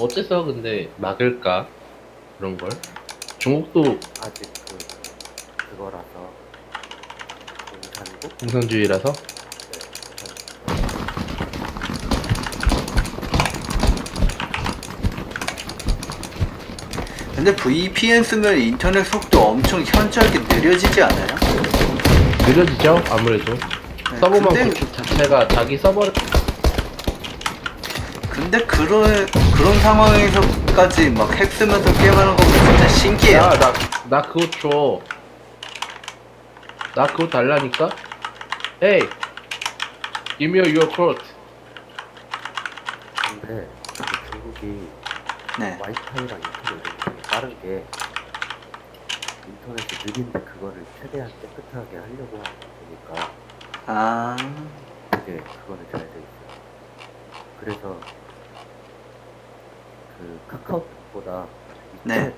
어째서 근데 막을까? 그런 걸? 중국도 아직 그 그거라서 공산국 공산주의라서 네, 근데 VPN 쓰면 인터넷 속도 엄청 현저하게 느려지지 않아요? 느려지죠? 아무래도 네, 서버만 근데, 구축 자체가 자기 서버를 근데 그런 그런 상황에서까지 막 핵 쓰면서 게임하는 거 진짜 신기해요. 야, 나, 나 그거 줘. 나 그거 달라니까? Hey, give me your code. 근데 그 중국이 네. 와이파이랑 인터넷 이런 게 빠른 게 인터넷이 느린데 그거를 최대한 깨끗하게 하려고 하다 보니까 아, 되게 그거는 잘돼 있어요. 그래서 그 카카오톡보다 밑에 네.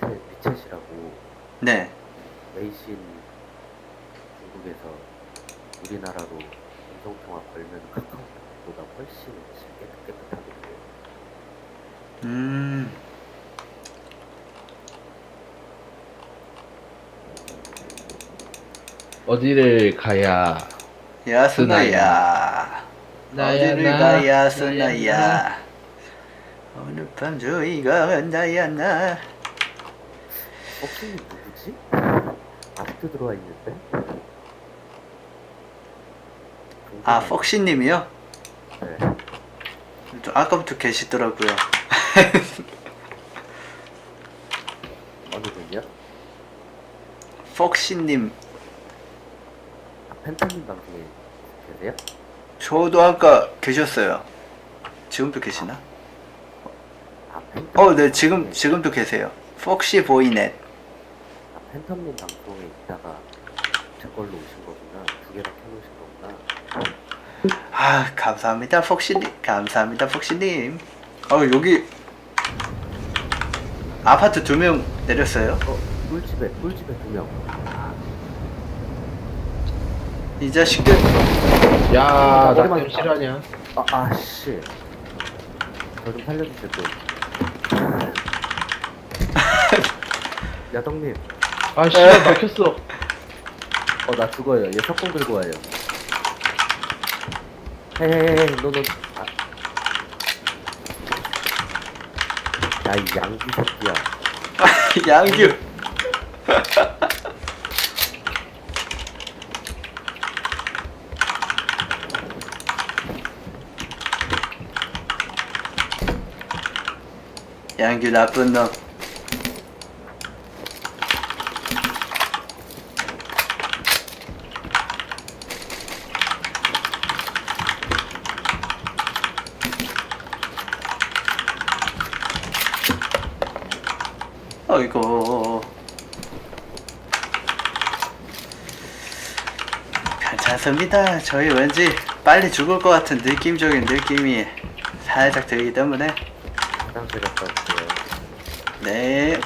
밑에 위챗이라고 네. 웨이신 중국에서 우리나라로 음성통화 걸면 카카오톡보다 훨씬 깨끗, 깨끗하게 돼요. 음. 어디를 가야 야, 스나야. 어디를 가 야, 스나야. 오늘 밤 저희가 나야, 나. 혹시 누구지? 아직도 들어와 있는데? 아. 폭시님이요? 네. 저 아까부터 계시더라고요. 어느 분이요? 폭시님, 아, 펜타님 방송에 계세요? 저도 아까 계셨어요. 지금도 계시나? 아, 펜 어, 네, 지금, 지금도 계세요. 폭시 보이넷. 아, 팬텀님 방송에 있다가 제 걸로 오신 거구나. 두 개나 켜놓으신 거구나. 아, 감사합니다, 폭시님. 감사합니다, 폭시님. 어, 여기, 아파트 두 명 내렸어요. 어, 꿀집에, 꿀집에 두 명. 아, 이 자식들. 야, 나 머리만. 실화냐? 아, 아, 씨. 저 좀 살려주실 분. 야동님, 아, 씨발, 막혔어. 어, 나 죽어요. 얘 석공 들고 와요. 헤헤헤, 너, 너, 아. 야, 이 양기 새끼야. 양규. 양규 나쁜 놈. 어이구. 괜찮습니다. 저희 왠지 빨리 죽을 것 같은 느낌적인 느낌이 살짝 들기 때문에 화장실 갔다 올게요. 네.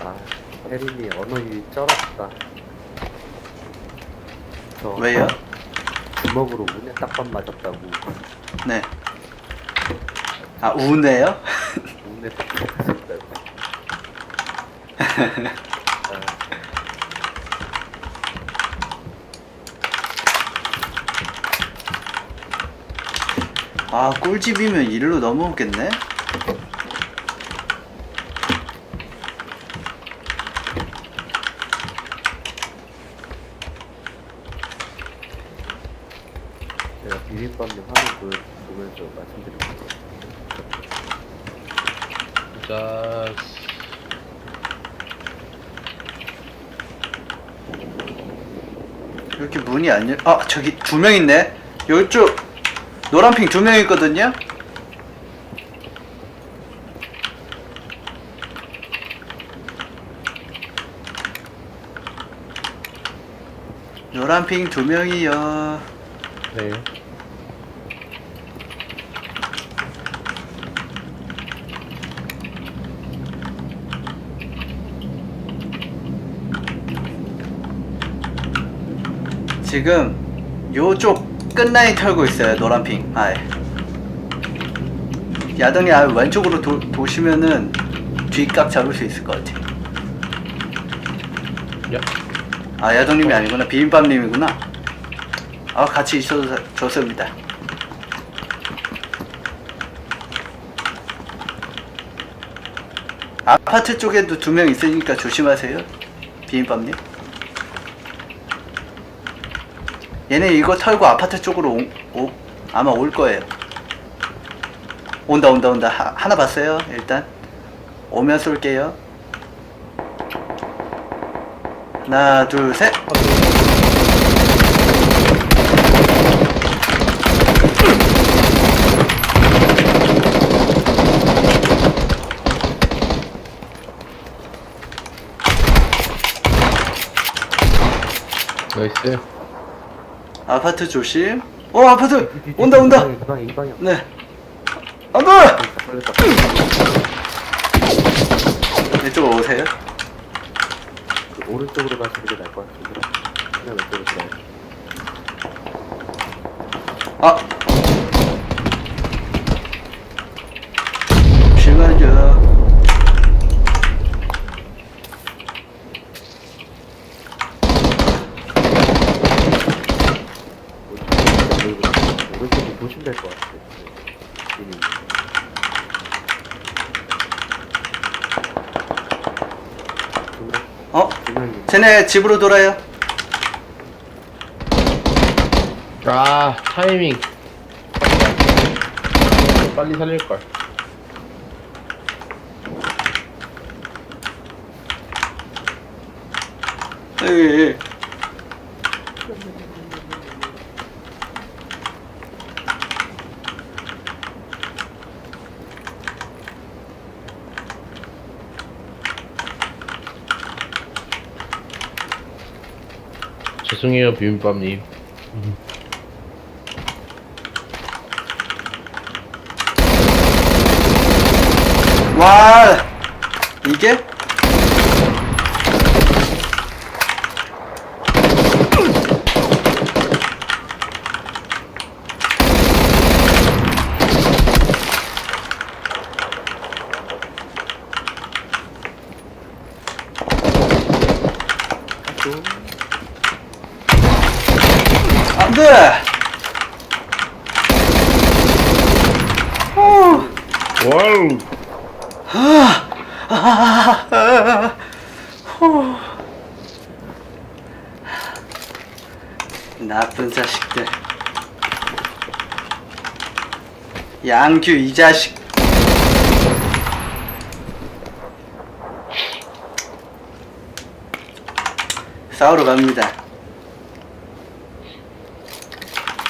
아, 혜린이 언어유희 쩔었다. 저 왜요? 주먹으로 운에 딱밤 맞았다고. 네. 아, 우네요? 맞았다고. 아, 아 꿀집이면 일로 넘어오겠네 제가 비빔밥님 화면 보여, 보면서 말씀드린 거. 자, 이렇게 문이 안 열.. 아 저기 두 명 있네. 요쪽 노란 핑 두 명 있거든요. 노란 핑 두 명이요. 네. 지금 요쪽 끝라인 털고 있어요 노란핑. 아예 야동이 아 왼쪽으로 도, 도시면은 뒷각 잡을 수 있을 것 같아. 야, 아 야동님이 아니구나. 비빔밥님이구나. 아 같이 있어도 사- 좋습니다. 아파트 쪽에도 두 명 있으니까 조심하세요 비빔밥님 얘네 이거 털고 아파트 쪽으로 오, 오- 아마 올 거예요. 온다 온다 온다. 하, 하나 봤어요 일단. 오면 쏠게요. 하나 둘셋. 나이스. 아파트 조심 어 아파트 온다 온다 이 이. 네 안돼 걸렸다. 이쪽으로 오세요 그 오른쪽으로 가시는 게 나을 것 같은데. 그냥 왼쪽으로 가요. 아 잠시만요 오른쪽으로 오른쪽이 조심될 것 같아요. 이미. 두 명, 어 두 명이 쟤네 집으로 돌아요 아, 타이밍. 빨리 살릴 걸. 에이, 죄송해요, 비빔밥님. 와 이게 또 안돼 와우. 나쁜 자식들. 양규 이 자식. 싸우러 갑니다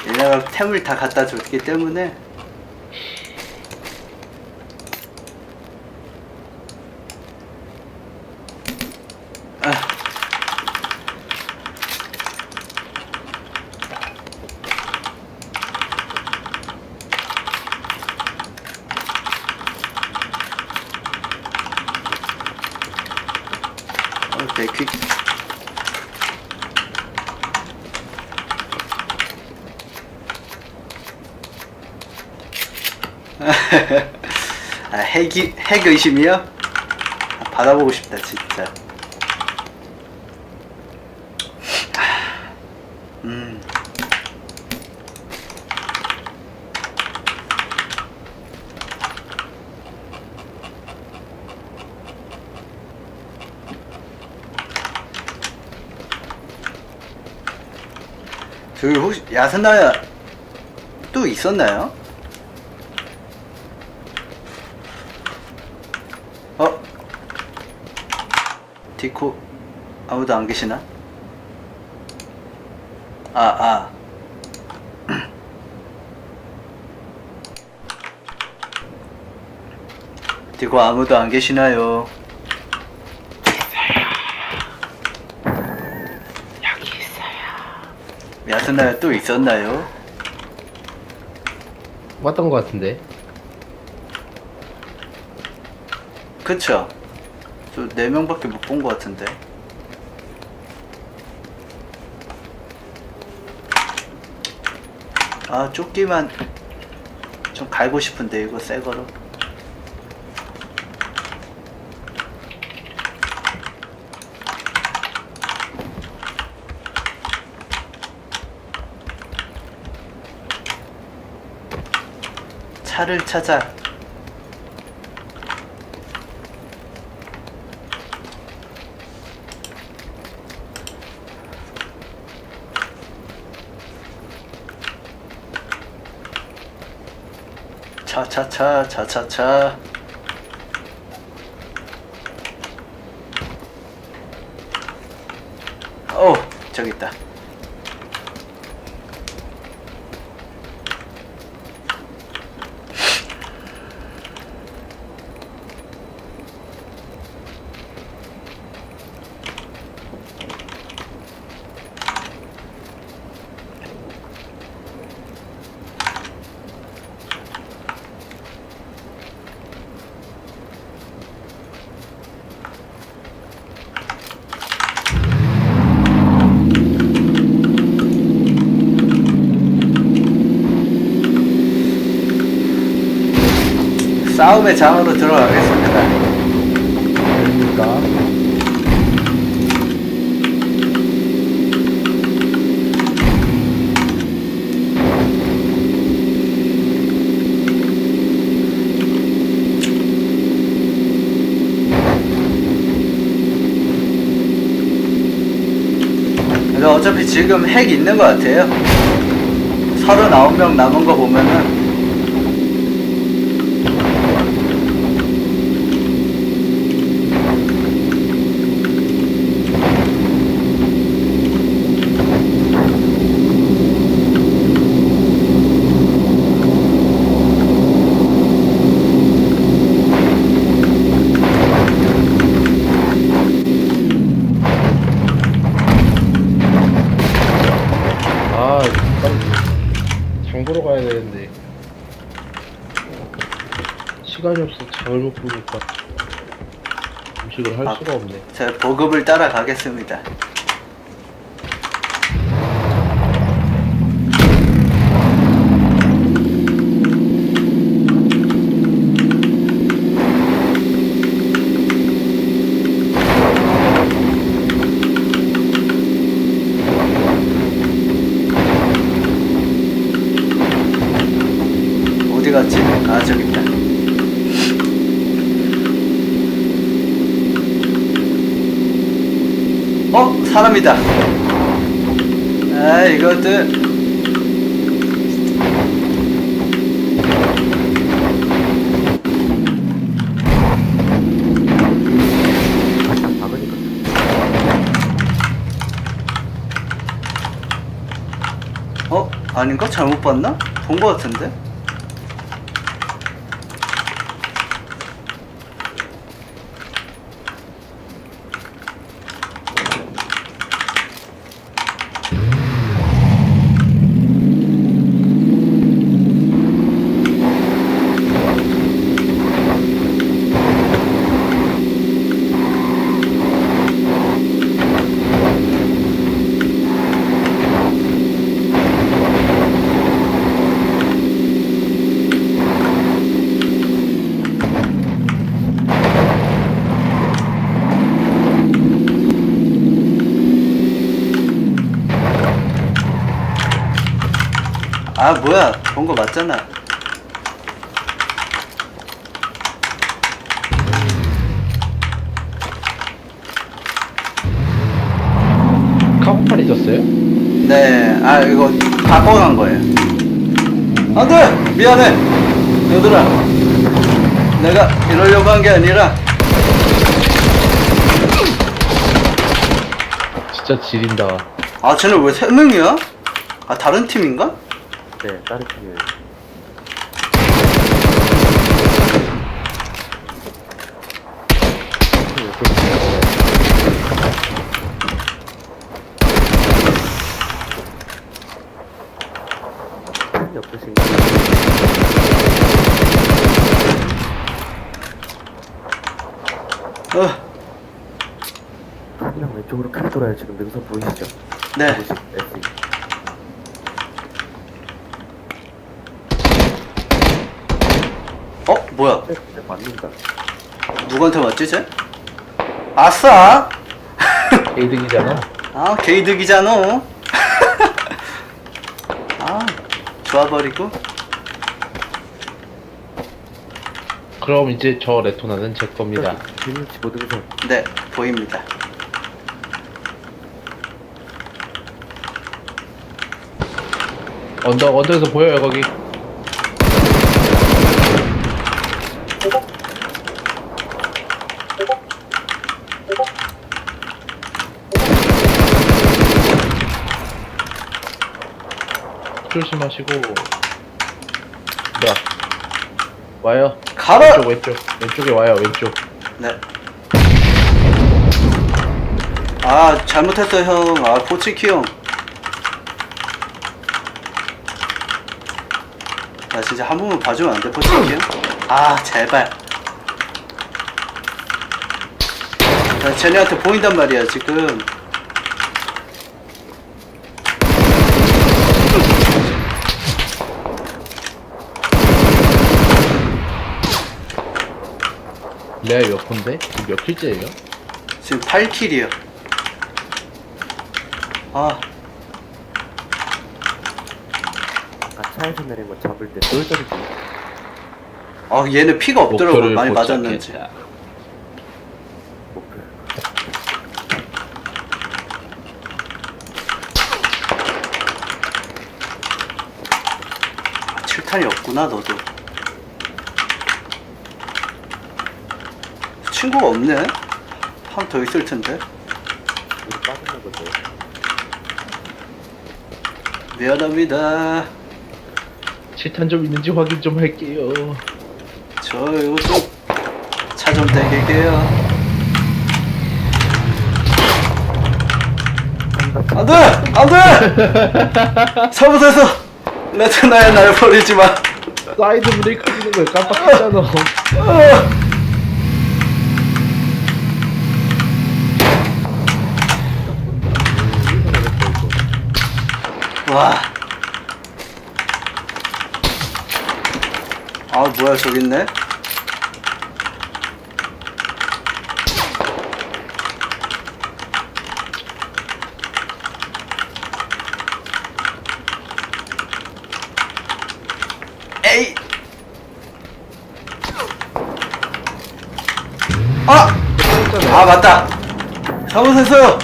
얘네가 템을 다 갖다 줬기 때문에 아. 아, 핵이, 핵 의심이요? 아, 받아보고 싶다, 진짜. 아, 음. 그 혹시 야스나야 또 있었나요? 디코 아무도 안 계시나? 아, 아. 디코 아무도 안 계시나요? 야스나야 또 있었나요? 왔던 것 같은데. 그쵸? 저네 명밖에 못 본 것 같은데. 아 조끼만 좀 갈고 싶은데 이거 새 거로. 차를 찾아 차차 차 차차차 오 저기 있다 싸움의 장으로 들어가겠습니다 그러니까. 어차피 지금 핵 있는 것 같아요 39명 남은 거 보면은 아, 빨리 장 보러 가야 되는데. 시간이 없어 장을 못 보니까 음식을 할 아. 수가 없네. 제가 보급을 따라가겠습니다 어디 갔지? 아 저기 있다 어? 사람이다 아 이것들 어? 아닌가? 잘못 봤나? 본거 같은데? 아 뭐야 본 거 맞잖아 카고팔 잊었어요? 네, 아 이거 바꿔간 거예요. 안돼, 미안해, 얘들아. 내가 이러려고 한 게 아니라 진짜 지린다. 아 쟤네 왜 세 명이야? 아 다른 팀인가? 네, 다른 팀이에요. 어, 그냥 왼쪽으로 크게 돌아요. 지금 능선 보이시죠? 네. 보시 SE. 어 뭐야? 맞는다. 누구한테 맞지 쟤? 아싸! 게이득이잖아. 아 게이득이잖아. 아 좋아버리고. 그럼 이제 저 레토나는 제 겁니다. 등선. 네 보입니다. 언덕, 언덕에서 보여요, 거기. 조심하시고. 뭐야. 와요. 가라! 왼쪽, 왼쪽. 왼쪽에 와요, 왼쪽. 네. 아 잘못했어 형. 아 포치키 형. 나 진짜 한 번만 봐주면 안 돼, 포치키 형? 아 제발. 나 쟤네한테 보인단 말이야 지금. 레아 몇 콘데? 지금 몇 킬째예요? 지금 8킬이요. 아 아까 차에서 내린 거 잡을 때 똘똘이 좀아 얘는 피가 없더라고 목표를 많이 포착했다. 맞았는지 목표. 아, 7탄이 없구나 너도 친구가 없네. 한 더 있을 텐데. 우리 빠졌나 보죠. 미안합니다. 7탄 좀 있는지 확인 좀 할게요. 저 이거 좀차 좀 땡길게요. 안 돼! 안돼! 사무소에서 레트나의 날 버리지 마. 사이드 브레이크 끼는 걸 깜빡했잖아. 와. 아 뭐야 저기 있네. 에이. 아! 아 맞다. 사무소에서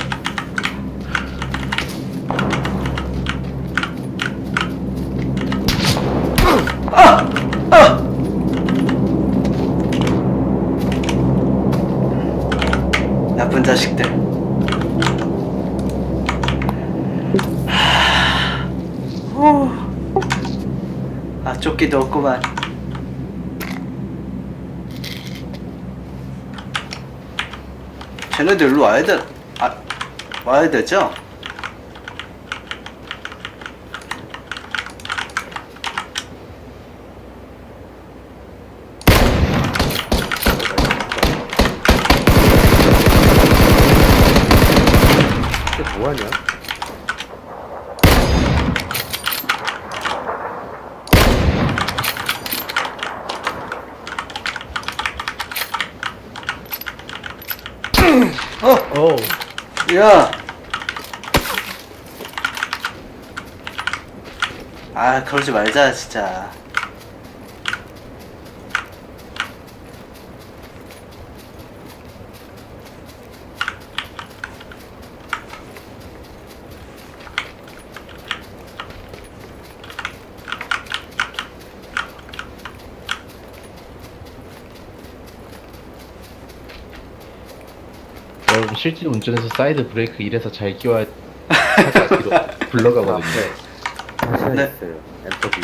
아! 아! 나쁜 자식들. 하... 후. 아 없구만. 쟤네들 일로 와야 돼. 아 와야 되죠? 이게 뭐하냐? 어, 오, 야. 아, 그러지 말자, 진짜. 실제 운전에서 사이드 브레이크 이래서 잘 끼워야 뒤로 굴러가거든요. 다시아 네. 있어요. MW.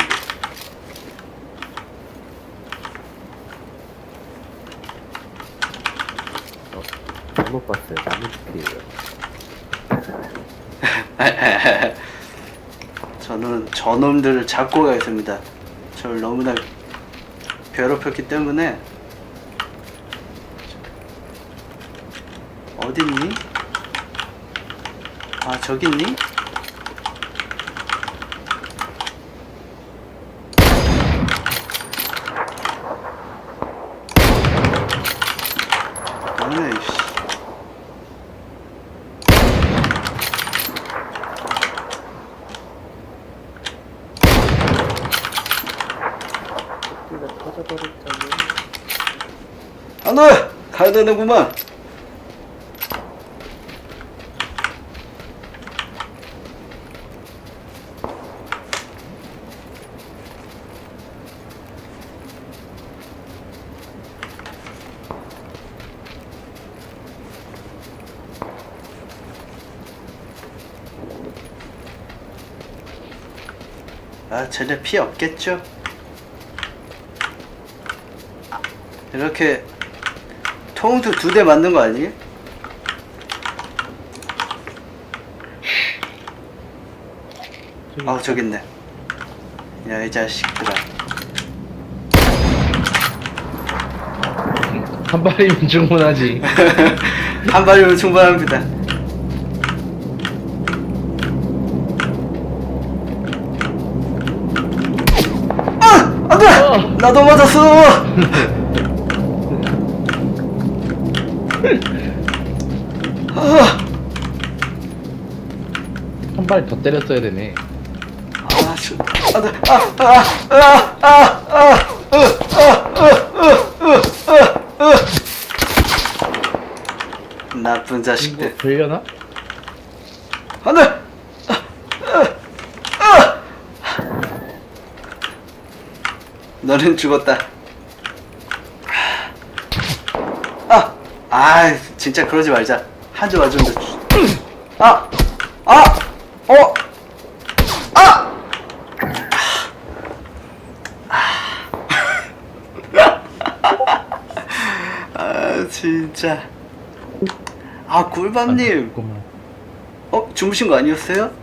어, 잘못 봤어요. 남은 팀이에요. 저는 저놈들을 잡고 가겠습니다. 저를 너무나 괴롭혔기 때문에 어딨니? 아 저기 있니? 뭐야 이씨 토끼가 터져버렸잖아요. 안돼! 가야 되는구만 아 쟤네 피 없겠죠? 이렇게 통수 두 대 맞는 거 아니에요? 아 저기 있네 야 이 자식들아 한 발이면 충분하지. 한 발이면 충분합니다 아! 안돼! 어. 나도 맞았어! 아, 한 발 더 때렸어야 되네. 아, 저, 안 돼. 아, 아, 아, 아, 아, 으, 아, 으, 으, 으, 으, 으. 나쁜 이거 자식들. 되려나? 안 돼! 아, 아, 아. 너는 죽었다. 아, 아, 진짜 그러지 말자. 한대 맞으면 돼. 아, 아, 어, 아! 아, 진짜. 아, 꿀밤님. 그만. 어, 주무신 거 아니었어요?